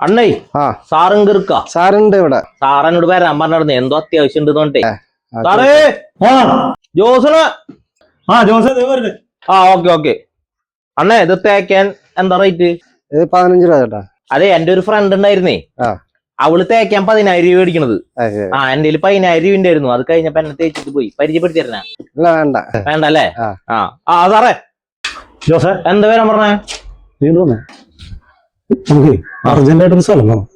അണ്ണേ ആ. സാറും കീർക്ക സാറുണ്ട് ഇവിടെ. സാറിനോട് വരാൻ പറഞ്ഞിരുന്നു എന്തോ അത്യാവശ്യം ഉണ്ട് തോണ്ടേ സാറേ ആ ആ ജോസേ ദേ ആ ഓക്കെ ഓക്കെ. അണ്ണേ ഇത് തേക്കാൻ എന്താ റേറ്റ്? ഇത് പതിനഞ്ച് രൂപ ചേട്ടാ. അതെ എന്റെ ഒരു ഫ്രണ്ട് ഉണ്ടായിരുന്നേ. ആ. അവൾ തേക്കാൻ പതിനായിരം രൂപ മേടിക്കണത്. ആ, ആ എന്റെ പതിനായിരം രൂപ ഉണ്ടായിരുന്നു. അത് കഴിഞ്ഞപ്പോ എന്നെ തേച്ചിട്ട് പോയി. പരിചയപ്പെടുത്തി തരണ ഇല്ല വേണ്ട. വേണ്ട അല്ലേ ആ. സാറേ. ജോസേ. എന്താ പേരാ പറഞ്ഞേ? നമുക്ക് അർജന്റായിട്ടൊരു സ്ഥലം വേണം.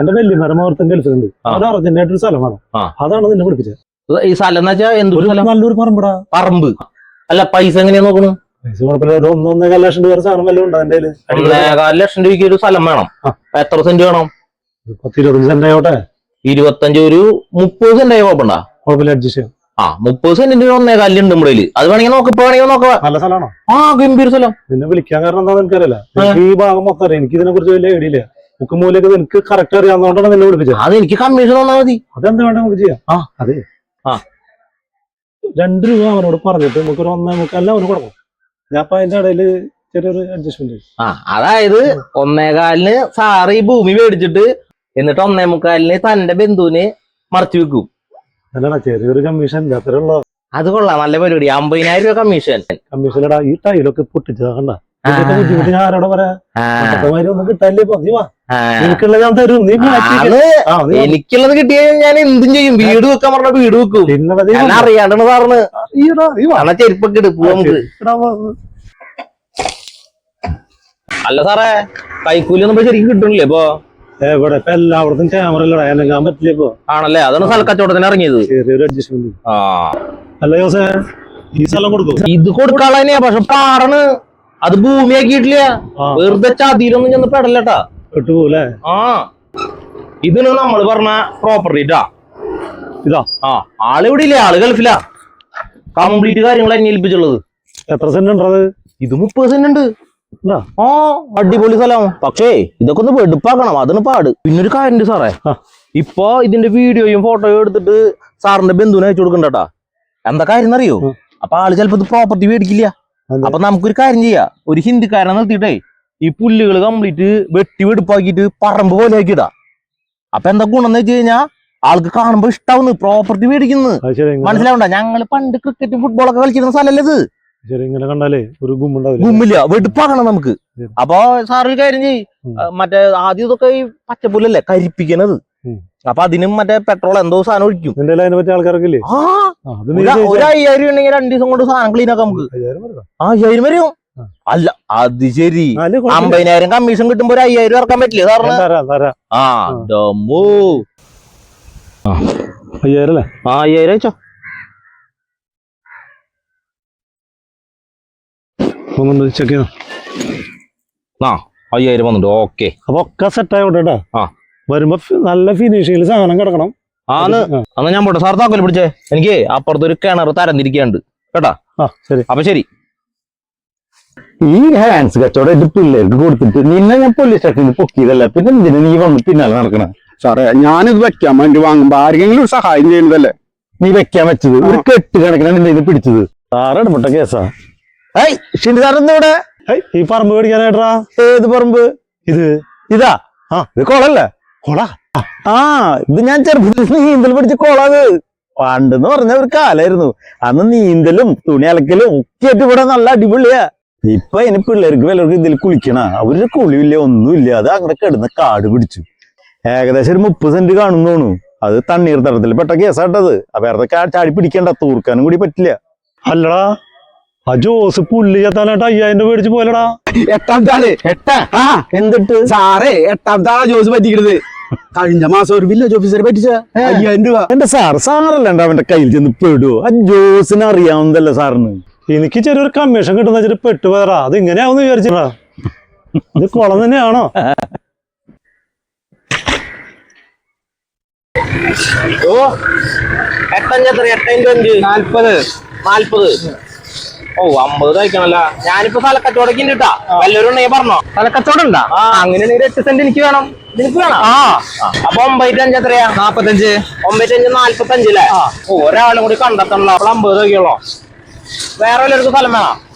എന്റെ വല്യമാരെ മുഹൂർത്തം കളിച്ചിട്ടുണ്ട്. അത് അർജന്റായിട്ടൊരു സ്ഥലം വേണം. അതാണ് നിന്നെ പഠിപ്പിച്ചത് ഈ സ്ഥലം എന്ന് എന്തൊരു സ്ഥലം? നല്ലൊരു പറമ്പടാ. പറമ്പ്. അല്ല പൈസ എങ്ങനെയാ നോക്കണു പൈസ കുഴപ്പമില്ല ഒരു ലക്ഷം രൂപ സാധനം വല്ലതും ഉണ്ടോ എന്റെ? ഒന്നേകാൽ ലക്ഷം രൂപയ്ക്ക് ഒരു സ്ഥലം വേണം. ആ. എത്ര സെന്റ് വേണം? പത്ത് ഇരുപത്തഞ്ച് സെന്റ് ആയോട്ടെ? ഇരുപത്തഞ്ച് ഒരു മുപ്പത് സെന്റ് ആയി കുഴപ്പമുണ്ടാ കുഴപ്പമില്ല അഡ്ജസ്റ്റ് ചെയ്യാം. ആ മുപ്പത് സെന്റിന്റെ ഒന്നേ കല്ലുണ്ട് നമ്മുടെ. അത് വേണമെങ്കിൽ നോക്ക ഇപ്പൊ വേണമെങ്കിൽ നോക്കാം. നല്ല സ്ഥലമാണോ? ആ ഗംഭീര സ്ഥലം. നിന്നെ വിളിക്കാൻ കാരണം എന്താണെന്ന് എനിക്കറിയില്ല. എനിക്ക് ഈ ഭാഗം മൊത്തം അറിയാം. എനിക്ക് ഇതിനെ കുറിച്ച് വലിയ ഐഡിയ ഇല്ല. മുക്കുമൂലൊക്കെ എനിക്ക് കറക്റ്റ് അറിയാവുന്നതുകൊണ്ടാണ് നിന്നെ വിളിപ്പിച്ചത്. അത് എനിക്ക് കമ്മീഷൻ തന്നാ മതി. അതെന്താ വേണ്ട നമുക്ക് ചെയ്യാം? ആ. അതെ. ആ. രണ്ട് രൂപ അവനോട് പറഞ്ഞിട്ട് നമുക്ക് ഒരു ഒന്നേ മുക്കല്ല അവന് കൊടുക്കും. ഞാൻ അപ്പൊ അതിന്റെ ഇടയിൽ ചെറിയൊരു അഡ്ജസ്റ്റ്മെന്റ് ആ അതായത് ഒന്നേകാലിന് സാറ് ഈ ഭൂമി മേടിച്ചിട്ട് എന്നിട്ട് ഒന്നേ മുക്കാലിന് തന്റെ ബന്ധുവിന് മറച്ചു വെക്കും. അല്ലടാ ചെറിയൊരു കമ്മീഷൻ അത്രയുള്ള അത് കൊള്ളാം നല്ല പരിപാടി. അമ്പതിനായിരം രൂപ കമ്മീഷൻ കമ്മീഷനടാ ഈ ടൈലൊക്കെ പൊട്ടിച്ചതാ കണ്ട? ബുദ്ധിമുട്ട് ഞാൻ ആരോടെ പറയാ? കിട്ടാല്ലേ നീ വാ. ആ. ഞാൻ തരും. നീ എനിക്കുള്ളത് കിട്ടിയ ഞാൻ എന്തും ചെയ്യും. വീട് വെക്കാൻ പറഞ്ഞ വീട് വെക്കും. ഞാൻ. അറിയാണ്ടാണ് സാറിന്. അണ ചെരുപ്പൊക്കെ എടുക്കും നമുക്ക്. അല്ല സാറേ കൈക്കൂലി ഒന്നും ശരിക്കും കിട്ടണില്ലേ ഇപ്പൊ? ഏ, ഇവിടെ ഇപ്പൊ എല്ലായിടത്തും ക്യാമറ ഇല്ലടാ. എനങ്ങാൻ പറ്റില്ല ഇപ്പൊ. ആണല്ലേ? അതാണ് സ്ഥലക്കച്ചവടത്തിന് ഇറങ്ങിയത്. ചെറിയൊരു അഡ്ജസ്റ്റ്മെന്റ് ആ. അല്ല ജോസേ ഈ സ്ഥലം കൊടുക്കും? ഇത് കൊടുക്കാനുള്ള തന്നെയാ പക്ഷെ പാറണ് അത് ഭൂമിയാക്കിയിട്ടില്ല. ആ. വെറുതെ ചതിയിലൊന്നും ചെന്ന് പെടലട്ടാ. കിട്ടുപോലെ ആ. ഇതിന് നമ്മൾ പറഞ്ഞ പ്രോപ്പർട്ടിട്ടാ ഇതാ. ആ. ആൾ ഇവിടെ ഇല്ലേ ആൾ ഗൾഫിലാ. കംപ്ലീറ്റ് കാര്യങ്ങൾ എന്നെ ഏൽപ്പിച്ചുള്ളത് എത്ര സെന്റ് ഉണ്ടത്? ഇത് മുപ്പത് സെന്റ് ഉണ്ട്. ആ. അടിപൊളി സ്ഥലം പക്ഷേ ഇതൊക്കെ ഒന്ന് വെടുപ്പാക്കണം. അതിന് പാട്. പിന്നൊരു കാര്യം സാറേ. ഇപ്പൊ ഇതിന്റെ വീഡിയോയും ഫോട്ടോയും എടുത്തിട്ട് സാറിന്റെ ബന്ധുവിനെ അയച്ചു കൊടുക്കണ്ടട്ടാ. എന്താ കാര്യം അറിയോ. അപ്പൊ ആൾ ചിലപ്പോ ഇത് പ്രോപ്പർട്ടി മേടിക്കില്ല. അപ്പൊ നമുക്കൊരു കാര്യം ചെയ്യാം. ഒരു ഹിന്ദിക്കാരനെ നിർത്തിയിട്ടേ ഈ പുല്ലുകൾ കംപ്ലീറ്റ് വെട്ടി വെടുപ്പാക്കിയിട്ട് പറമ്പ് പോലെ ആക്കിയിടാ. അപ്പൊ എന്താ ഗുണം എന്ന് വെച്ച് കഴിഞ്ഞാ ആൾക്ക് കാണുമ്പോ ഇഷ്ടാവുന്നു. പ്രോപ്പർട്ടി മേടിക്കുന്നത് ഇങ്ങനെ- മനസ്സിലാവണ്ട? ഞങ്ങൾ പണ്ട് ക്രിക്കറ്റ് ഫുട്ബോളൊക്കെ കളിച്ചിരുന്ന സ്ഥലല്ലേ ഇത്? ഇങ്ങനെ കണ്ടാലേ ഒരു ഗുമ്മുണ്ടാവില്ല ഗുമ്മില്ല. വെടുപ്പാക്കണം നമുക്ക്. അപ്പൊ സാർ ഒരു കാര്യം ചെയ് മറ്റേ ആദ്യം ഇതൊക്കെ ഈ പച്ചപ്പുല്ലല്ലേ? കരിപ്പിക്കണത്. അപ്പൊ അതിനും മറ്റേ പെട്രോൾ എന്തോ സാധനം ഒഴിക്കും. അതിനെ പറ്റിയ ആൾക്കാരൊക്കെ ഇല്ലേ? ഒരു ഒരു അയ്യായിരം ഉണ്ടെങ്കിൽ രണ്ടു ദിവസം കൊണ്ട് സാധനം ക്ലീൻ ആക്കാം നമുക്ക്? ആ അയ്യായിരം വരും. അല്ല അത് ശരി. അമ്പതിനായിരം കമ്മീഷൻ കിട്ടുമ്പോ ഒരു അയ്യായിരം ഇറക്കാൻ പറ്റില്ലേ സാറിന്? ആ. ഡമ്മോ അയ്യായിരം അല്ലേ? ആ അയ്യായിരം അയച്ചോ. ഒന്നുണ്ട് ചെക്ക് ആ അയ്യായിരം വന്നിട്ട് ഓക്കെ. അപ്പൊ ഒക്കെ സെറ്റ് ആയിക്കോട്ടെ കേട്ടോ ആ. വരുമ്പോ നല്ല ഫിനിഷിങ്ങിൽ സാധനം കിടക്കണം. ആന്ന്. അന്ന് എന്നാ ഞാൻ പോട്ടെ. സാർ താക്കോൽ പിടിച്ചേ. എനിക്ക് അപ്പുറത്ത് ഒരു കിണർ തരംതിരിക്കാണ്ട് കേട്ടാ? ആ ശരി. അപ്പൊ ശരി. ഈ ഹാൻഡ്സ് കച്ചവടം എന്റെ പിള്ളേർക്ക് കൊടുത്തിട്ട് നിന്നെ ഞാൻ പോലീസ് സ്റ്റേഷനിൽ പൊക്കിയതല്ല. പിന്നെ എന്തിനാ നീ വന്ന് പിന്നാലെ നടക്കണ? സാറേ ഞാനിത് വെക്കാൻ വേണ്ടി വാങ്ങുമ്പോ ആരെങ്കിലും ഒരു സഹായം ചെയ്യുന്നതല്ലേ നീ വെക്കാൻ വെച്ചത്. ഒരു കെട്ട് കണക്കിനാണ് നിന്നെ ഇത് പിടിച്ചത്. സാറേ ഇടപെട്ട കേസാ. ഏയ് ഷിൻഡി സാർ എന്താ ഇവിടെ? ഈ പറമ്പ് മേടിക്കാനായിട്ടാ? ഏത് പറമ്പ്? ഇത്. ഇതാ. ആ. ഇത് കൊളല്ലേ? കൊള. ആ. ഇത് ഞാൻ ചെറുപ്പത്തിൽ നീന്തൽ പഠിച്ച കൊളാത് പണ്ടെന്ന് പറഞ്ഞ ഒരു കാലായിരുന്നു. അന്ന് നീന്തലും തുണി അലക്കലും ഒക്കെ ആയിട്ട് ഇവിടെ നല്ല അടിപൊളിയാ. ഇപ്പൊ ഇനി പിള്ളേർക്ക് വല്ലവർക്ക് ഇതിൽ കുളിക്കണ. അവർ കുളിയില്ല ഒന്നുമില്ല. അത് അങ്ങനെ കിടന്ന് കാട് പിടിച്ചു. ഏകദേശം ഒരു മുപ്പത് സെന്റ് കാണുന്നോണു അത് തണ്ണീർ തടത്തിൽ പെട്ട കേസാട്ടത്. അപ്പൊ വേറെ ചാടി പിടിക്കണ്ട. തൂർക്കാനും കൂടി പറ്റില്ല. അല്ലടാ. ആ ജോസ് പുല്ല് ചെത്താനായിട്ട് അയ്യായിരം രൂപ മേടിച്ച് പോലടാ എട്ടാമത്തെ ആൾ എട്ടാ. ആ എന്തിട്ട്? സാറേ എട്ടാമത്തെ ആളാ ജോസ് പറ്റിക്കണത്. കഴിഞ്ഞ മാസം ഒരു വില്ലേജ് ഓഫീസറെ പറ്റിച്ച അയ്യായിരം രൂപ. എന്റെ സാർ സാറല്ല അവന്റെ കയ്യിൽ ചെന്ന് പെടുവോ ആ ജോസിനെ അറിയാവുന്നതല്ല സാറിന്? എനിക്ക് ചെറിയൊരു കമ്മീഷൻ കിട്ടുന്ന വെച്ചിട്ട് പെട്ടുപോയതാ അത് ഇങ്ങനെയാവുന്ന വിചാരിച്ചാ ഇത് കുളം തന്നെയാണോ? ഓ എട്ടഞ്ചെത്ര എട്ടഞ്ച് അഞ്ച്. നാല്പത് നാല്പത് ഓ അമ്പത് കഴിക്കണല്ല ഞാനിപ്പോ സ്ഥലക്കച്ചവടക്ക് കിട്ടാ. വല്ലവരും ഉണ്ടെങ്കിൽ പറഞ്ഞോ. സ്ഥലക്കച്ചവടം ഉണ്ടാ? അങ്ങനെയാണെങ്കിൽ എട്ട് സെന്റ് എനിക്ക് വേണം. നിനക്ക് വേണം? ആ. അപ്പൊ ഒമ്പത്തി അഞ്ച് എത്രയാ? നാപ്പത്തഞ്ച്. ഒമ്പത്തി അഞ്ച് നാല്പത്തഞ്ച് അല്ലേ? ഒരാളും കൂടി കണ്ടെത്തണല്ലോ. അപ്പോൾ അമ്പത് കഴിക്കുള്ളൂ വേറെ വല്ലവർക്കും സ്ഥലം വേണം?